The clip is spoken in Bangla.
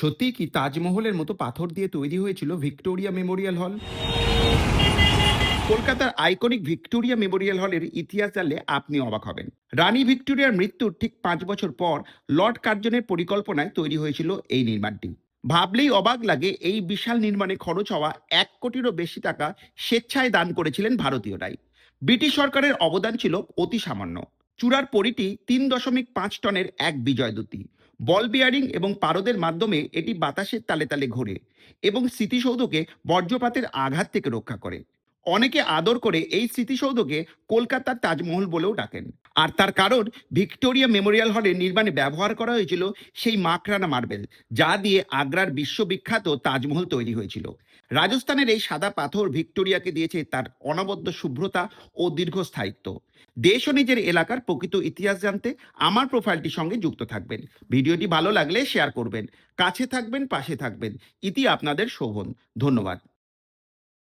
সত্যিই কি তাজমহলের মতো পাথর দিয়ে তৈরি হয়েছিল ভিক্টোরিয়া মেমোরিয়াল হল? কলকাতার আইকনিক ভিক্টোরিয়া মেমোরিয়াল হলের ইতিহাস জানলে আপনি অবাক হবেন। রানী ভিক্টোরিয়ার মৃত্যুর ঠিক পাঁচ বছর পর লর্ড কার্জনের পরিকল্পনায় তৈরি হয়েছিল এই নির্মাণটি। ভাবলেই অবাক লাগে, এই বিশাল নির্মাণে খরচ হওয়া এক কোটিরও বেশি টাকা স্বেচ্ছায় দান করেছিলেন ভারতীয়রাই। ব্রিটিশ সরকারের অবদান ছিল অতি সামান্য। চূড়ার পরিটি তিন দশমিক পাঁচ টনের এক বিজয় দূতি। বল বিয়ারিং এবং পারদের মাধ্যমে এটি বাতাসের তালে তালে ঘোরে এবং স্মৃতিসৌধকে বজ্রপাতের আঘাত থেকে রক্ষা করে। অনেকে আদর করে এই স্মৃতিসৌধকে কলকাতার তাজমহল বলেও ডাকেন। আর তার কারণ, ভিক্টোরিয়া মেমোরিয়াল হলের নির্মাণে ব্যবহার করা হয়েছিল সেই মাকরানা মার্বেল, যা দিয়ে আগ্রার বিশ্ববিখ্যাত তাজমহল তৈরি হয়েছিল। রাজস্থানের এই সাদা পাথর ভিক্টোরিয়াকে দিয়েছে তার অনবদ্য শুভ্রতা ও দীর্ঘস্থায়িত্ব। দেশ ও নিজের এলাকার প্রকৃত ইতিহাস জানতে আমার প্রোফাইলটির সঙ্গে যুক্ত থাকবেন। ভিডিওটি ভালো লাগলে শেয়ার করবেন, কাছে থাকবেন, পাশে থাকবেন। ইতি আপনাদের শোভন। ধন্যবাদ।